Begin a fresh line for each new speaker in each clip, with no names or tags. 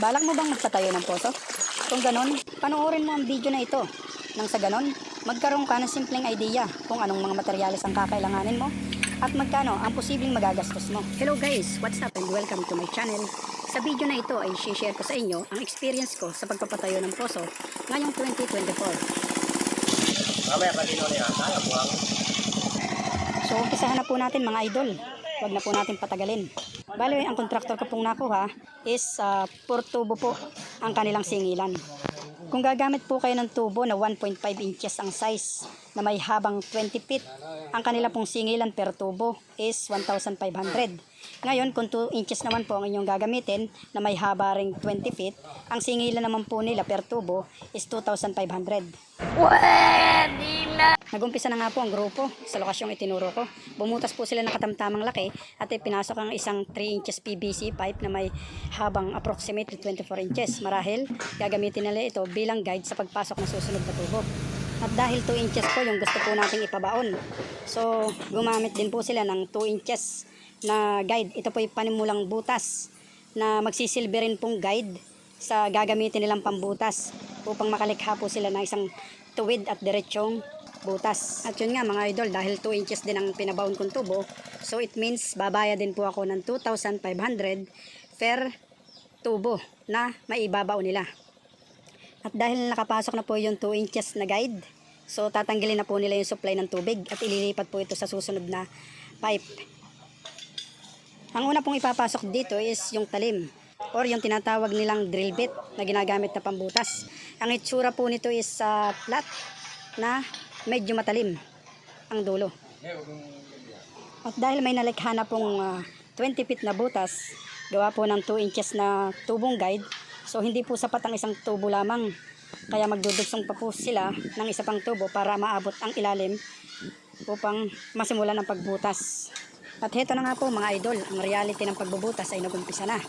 Balak mo bang magpatayo ng poso? Kung ganon, panoorin mo ang video na ito. Nang sa ganon, magkaroon ka ng simpleng idea kung anong mga materyales ang kakailanganin mo at magkano ang posibleng magagastos mo. Hello guys, what's up and welcome to my channel. Sa video na ito ay share ko sa inyo ang experience ko sa pagpapatayo ng poso ngayong 2024.
Mamaya kanino na yan. Kaya po
So, umpisahan na po natin mga idol. Huwag na po natin patagalin. Bale, ang kontraktor ko pong nakuha is uh, por tubo po ang kanilang singilan. Kung gagamit po kayo ng tubo na 1.5 inches ang size na may habang 20 feet, ang kanila pong singilan per tubo is 1,500. Ngayon, kung 2 inches naman po ang inyong gagamitin na may haba ring 20 feet, ang singilan naman po nila per tubo is 2,500. Nagumpisa na nga po ang grupo sa lokasyong itinuro ko. Bumutas po sila ng katamtamang laki at ipinasok ang isang 3 inches PVC pipe na may habang approximately 24 inches. Marahil, gagamitin nila ito bilang guide sa pagpasok ng susunod na tubo. At dahil 2 inches po yung gusto po nating ipabaon. So, gumamit din po sila ng 2 inches na guide. Ito po yung panimulang butas na magsisilbi rin pong guide sa gagamitin nilang pambutas upang makalikha po sila ng isang tuwid at diretsong butas. At yun nga mga idol, dahil 2 inches din ang pinabaon kong tubo, so it means babaya din po ako ng 2,500 per tubo na maibabaw nila. At dahil nakapasok na po yung 2 inches na guide, so tatanggalin na po nila yung supply ng tubig at ililipat po ito sa susunod na pipe. Ang una pong ipapasok dito is yung talim or yung tinatawag nilang drill bit na ginagamit na pambutas. Ang itsura po nito is sa flat na medyo matalim ang dulo. At dahil may nalikha na pong ah, 20 feet na butas, gawa po ng 2 inches na tubong guide, so hindi po sapat ang isang tubo lamang. Kaya magdudugsong pa po sila ng isa pang tubo para maabot ang ilalim upang masimulan ang pagbutas. At heto na nga po mga idol, ang reality ng pagbubutas ay nagumpisa na.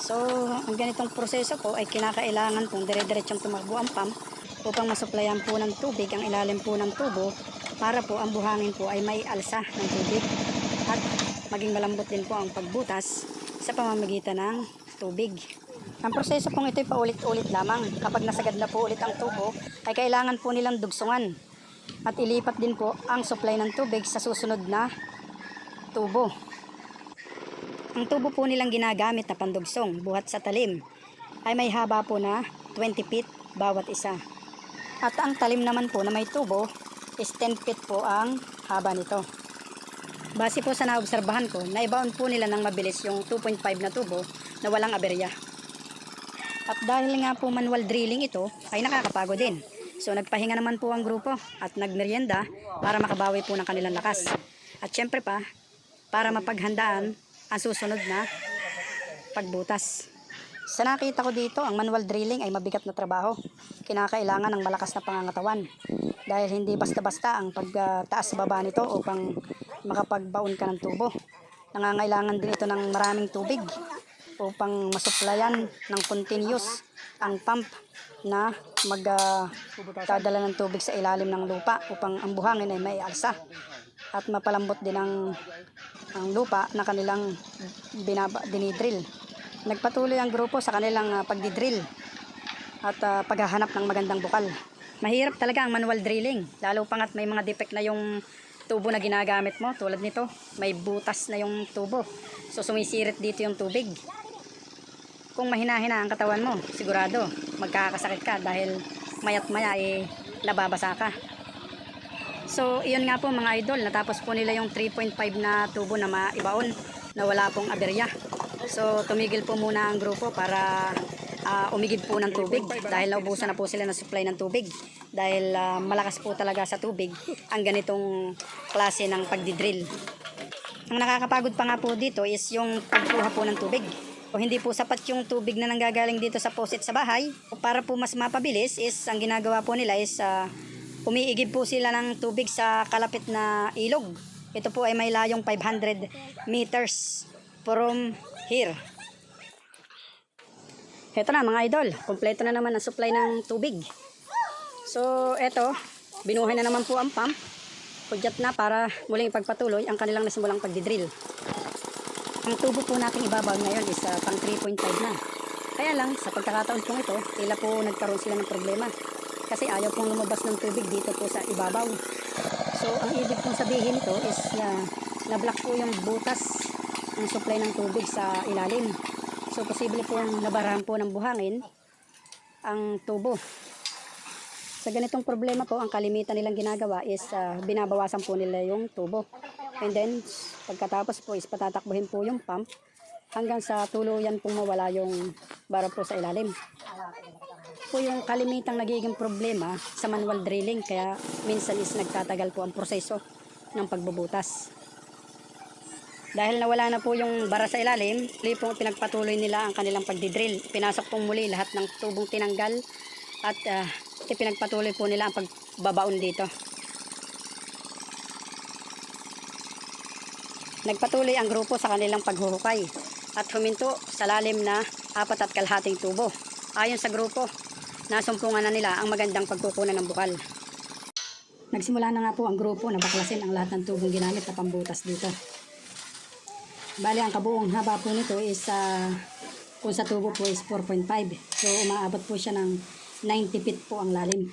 So, ang ganitong proseso po ay kinakailangan pong dire-diretsong tumakbo ang pump upang masuplayan po ng tubig ang ilalim po ng tubo para po ang buhangin po ay may alsa ng tubig at maging malambot din po ang pagbutas sa pamamagitan ng tubig. Ang proseso pong ito ay paulit-ulit lamang. Kapag nasagad na po ulit ang tubo, ay kailangan po nilang dugsungan at ilipat din po ang supply ng tubig sa susunod na tubo. Ang tubo po nilang ginagamit na pandugsong buhat sa talim ay may haba po na 20 feet bawat isa. At ang talim naman po na may tubo is 10 feet po ang haba nito. Base po sa naobserbahan ko, naibaon po nila ng mabilis yung 2.5 na tubo na walang aberya. At dahil nga po manual drilling ito, ay nakakapagod din. So nagpahinga naman po ang grupo at nagmerienda para makabawi po ng kanilang lakas. At syempre pa, para mapaghandaan ang susunod na pagbutas. Sa nakita ko dito, ang manual drilling ay mabigat na trabaho. Kinakailangan ng malakas na pangangatawan. Dahil hindi basta-basta ang pagtaas sa baba nito upang makapagbaon ka ng tubo. Nangangailangan din ito ng maraming tubig upang masuplayan ng continuous ang pump na magdadala ng tubig sa ilalim ng lupa upang ang buhangin ay may alsa at mapalambot din ang, ang lupa na kanilang binaba, dinidrill. Nagpatuloy ang grupo sa kanilang ah, pagdidrill at ah, paghahanap ng magandang bukal. Mahirap talaga ang manual drilling, lalo pangat may mga defect na yung tubo na ginagamit mo tulad nito, may butas na yung tubo. So sumisirit dito yung tubig. Kung mahina-hina ang katawan mo, sigurado magkakasakit ka dahil mayat maya eh nababasa ka. So, iyon nga po mga idol, natapos po nila yung 3.5 na tubo na maibaon na wala pong aberya. So, tumigil po muna ang grupo para ah, umigib po ng tubig dahil naubusan na po sila ng supply ng tubig. Dahil ah, malakas po talaga sa tubig ang ganitong klase ng pagdidrill. Ang nakakapagod pa nga po dito is yung pagkuha po ng tubig. O hindi po sapat yung tubig na nanggagaling dito sa faucet sa bahay. O para po mas mapabilis is ang ginagawa po nila is ah, umiigib po sila ng tubig sa kalapit na ilog. Ito po ay may layong 500 meters from here. Ito na mga idol, kompleto na naman ang supply ng tubig. So, eto, binuhay na naman po ang pump. Pudyat na para muling ipagpatuloy ang kanilang nasimulang pagdidrill. Ang tubo po natin ibabaw ngayon is ah, pang 3.5 na. Kaya lang, sa pagkakataon pong ito, tila po nagkaroon sila ng problema. Kasi ayaw pong lumabas ng tubig dito po sa ibabaw. So, ang ibig pong sabihin nito is uh, na-block po yung butas ng supply ng tubig sa ilalim. So, posible pong nabarahan po ng buhangin ang tubo. Sa ganitong problema po, ang kalimitan nilang ginagawa is ah, binabawasan po nila yung tubo. And then, pagkatapos po is patatakbuhin po yung pump hanggang sa tuluyan pong mawala yung bara po sa ilalim. Po yung kalimitang nagiging problema sa manual drilling kaya minsan is nagtatagal po ang proseso ng pagbubutas. Dahil nawala na po yung bara sa ilalim, muli pong pinagpatuloy nila ang kanilang pagdidrill. Pinasok pong muli lahat ng tubong tinanggal at ah, ipinagpatuloy po nila ang pagbabaon dito. Nagpatuloy ang grupo sa kanilang paghuhukay at huminto sa lalim na apat at kalahating tubo. Ayon sa grupo, nasumpungan na nila ang magandang pagkukunan ng bukal. Nagsimula na nga po ang grupo na baklasin ang lahat ng tubong ginamit na pambutas dito. Bali, ang kabuong haba po nito is ah, kung sa tubo po is 4.5. So, umaabot po siya ng 90 feet po ang lalim.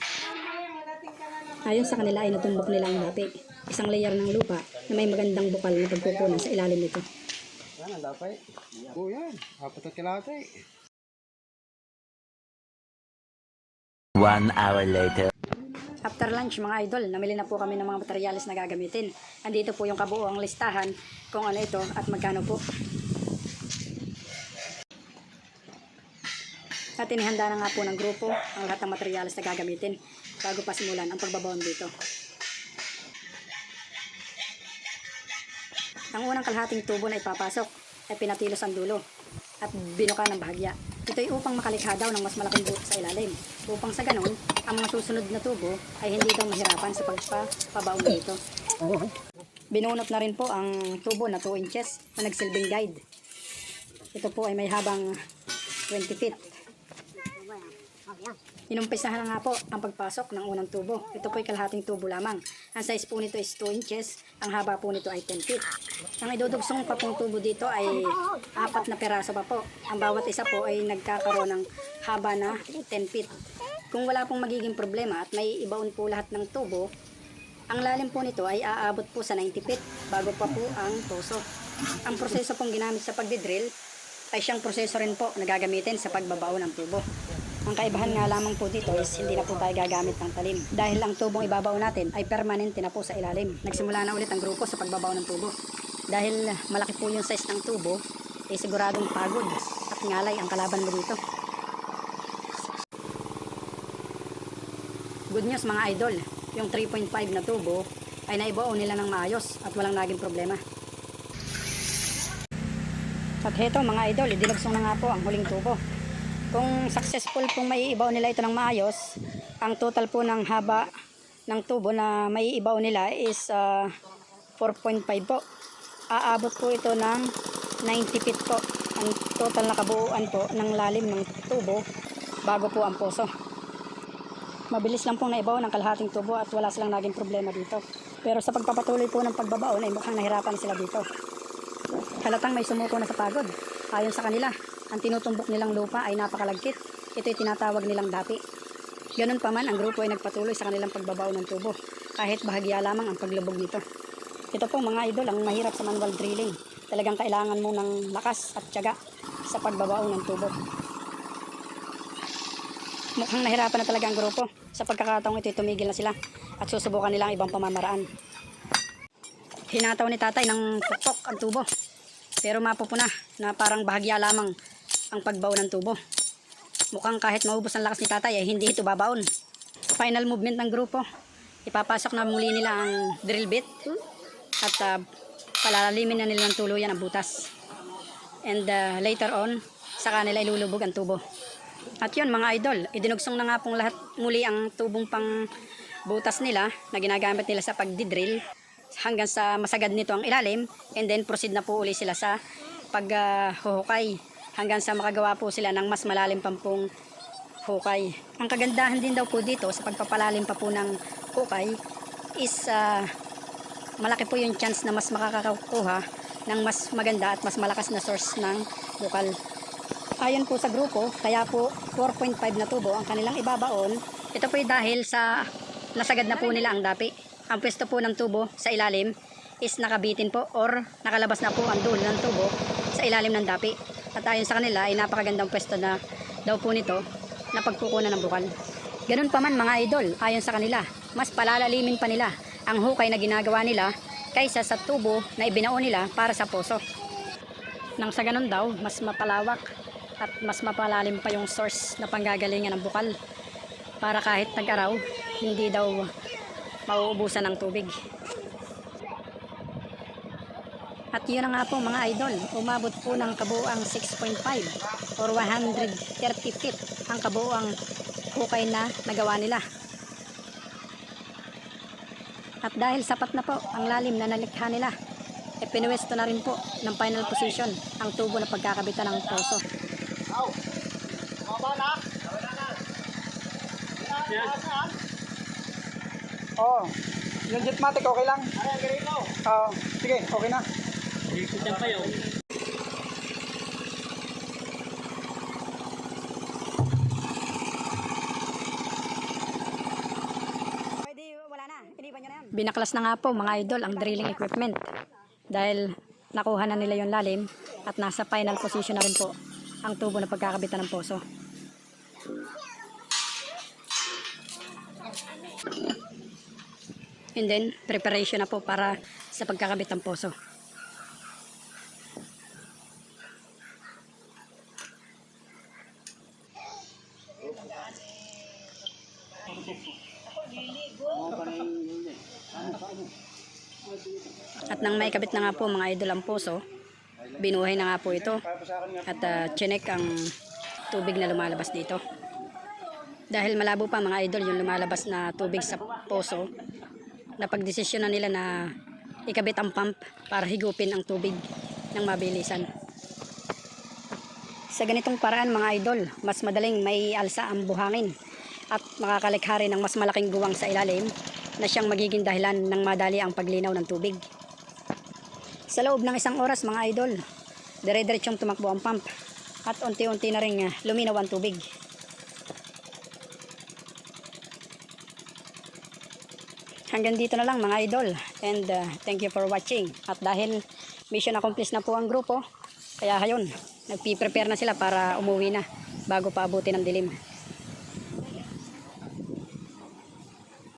Ayon sa kanila ay natumbok nila ang lapi. Isang layer ng lupa na may magandang bukal na pagkukunan sa ilalim nito.
Yan ang dapat. Oo yan. Apat at kalahati.
One hour later.
After lunch mga idol, namili na po kami ng mga materyales na gagamitin. Andito po yung kabuoang listahan kung ano ito at magkano po. At inihanda na nga po ng grupo ang lahat ng materyales na gagamitin bago pa simulan ang pagbabaon dito. Ang unang kalahating tubo na ipapasok ay pinatilos ang dulo at binuka ng bahagya. Ito ay upang makalikha daw ng mas malaking butas sa ilalim. Upang sa ganun, ang mga susunod na tubo ay hindi daw mahirapan sa pagpapabaon dito. Binunot na rin po ang tubo na 2 inches na nagsilbing guide. Ito po ay may habang 20 feet. Inumpisahan na nga po ang pagpasok ng unang tubo. Ito po ay kalahating tubo lamang. Ang size po nito is 2 inches. Ang haba po nito ay 10 feet. Ang idudugsong pa pong tubo dito ay apat na peraso pa po. Ang bawat isa po ay nagkakaroon ng haba na 10 feet. Kung wala pong magiging problema at may ibaon po lahat ng tubo, ang lalim po nito ay aabot po sa 90 feet bago pa po ang puso. Ang proseso pong ginamit sa pagdidrill ay siyang proseso rin po na gagamitin sa pagbabaon ng tubo. Ang kaibahan nga lamang po dito is hindi na po tayo gagamit ng talim. Dahil ang tubong ibabaw natin ay permanente na po sa ilalim. Nagsimula na ulit ang grupo sa pagbabaw ng tubo. Dahil malaki po yung size ng tubo, eh siguradong pagod at ngalay ang kalaban mo dito. Good news mga idol, yung 3.5 na tubo ay naibaon nila ng maayos at walang naging problema. At heto mga idol, idilagsong na nga po ang huling tubo. Kung successful pong may ibaw nila ito ng maayos, ang total po ng haba ng tubo na may ibaw nila is ah, 4.5 po. Aabot po ito ng 90 feet po. Ang total na kabuuan po ng lalim ng tubo bago po ang puso. Mabilis lang pong naibaw ng kalahating tubo at wala silang naging problema dito. Pero sa pagpapatuloy po ng pagbabaon ay mukhang nahirapan sila dito. Halatang may sumuko na sa pagod. Ayon sa kanila, ang tinutumbok nilang lupa ay napakalagkit. Ito'y tinatawag nilang dapi. Ganun pa man, ang grupo ay nagpatuloy sa kanilang pagbabaw ng tubo. Kahit bahagya lamang ang paglubog nito. Ito po mga idol, ang mahirap sa manual drilling. Talagang kailangan mo ng lakas at tiyaga sa pagbabaw ng tubo. Mukhang nahirapan na talaga ang grupo. Sa pagkakataong ito, tumigil na sila at susubukan nilang ibang pamamaraan. Hinataw ni tatay ng pukpok ang tubo. Pero mapupuna na parang bahagya lamang ang pagbaon ng tubo. Mukhang kahit maubos ang lakas ni tatay ay hindi ito babaon. Final movement ng grupo. Ipapasok na muli nila ang drill bit at ah, palalimin na nila ng tuluyan ang butas. And ah, later on, saka nila ilulubog ang tubo. At yun mga idol, idinugsong na nga pong lahat muli ang tubong pang butas nila na ginagamit nila sa pagdidrill hanggang sa masagad nito ang ilalim and then proceed na po uli sila sa paghuhukay hanggang sa makagawa po sila ng mas malalim pang pong hukay. Ang kagandahan din daw po dito sa pagpapalalim pa po ng hukay is ah, malaki po yung chance na mas makakakuha ng mas maganda at mas malakas na source ng bukal. Ayon po sa grupo, kaya po 4.5 na tubo ang kanilang ibabaon. Ito po dahil sa nasagad na po nila ang dapi. Ang pwesto po ng tubo sa ilalim is nakabitin po or nakalabas na po ang dulo ng tubo sa ilalim ng dapi. At ayon sa kanila ay napakagandang pwesto na daw po nito na pagkukunan ng bukal. Ganun pa man mga idol, ayon sa kanila, mas palalalimin pa nila ang hukay na ginagawa nila kaysa sa tubo na ibinao nila para sa poso. Nang sa ganun daw, mas mapalawak at mas mapalalim pa yung source na panggagalingan ng bukal para kahit tag-araw, hindi daw mauubusan ng tubig. At yun na nga po mga idol, umabot po ng kabuang 6.5 or 130 feet ang kabuang hukay na nagawa nila. At dahil sapat na po ang lalim na nalikha nila, e pinuwesto na rin po ng final position ang tubo na pagkakabitan ng poso.
Oh, yung jetmatic okay lang? Oo. sige, okay na.
Binaklas na nga po mga idol ang drilling equipment dahil nakuha na nila yung lalim at nasa final position na rin po ang tubo na pagkakabitan ng poso. And then, preparation na po para sa pagkakabit ng poso. Nang may kabit na nga po mga idol ang poso, binuhay na nga po ito. At uh, chinek ang tubig na lumalabas dito. Dahil malabo pa mga idol yung lumalabas na tubig sa poso, napagdesisyon na nila na ikabit ang pump para higupin ang tubig ng mabilisan. Sa ganitong paraan mga idol, mas madaling may alsa ang buhangin at makakalikha rin ng mas malaking guwang sa ilalim na siyang magiging dahilan ng madali ang paglinaw ng tubig. Sa loob ng isang oras mga idol, dire-diretsyong tumakbo ang pump at unti-unti na rin ah, luminaw ang tubig. Hanggang dito na lang mga idol and uh, thank you for watching. At dahil mission accomplished na po ang grupo, kaya hayon, nagpi-prepare na sila para umuwi na bago pa abutin ng dilim.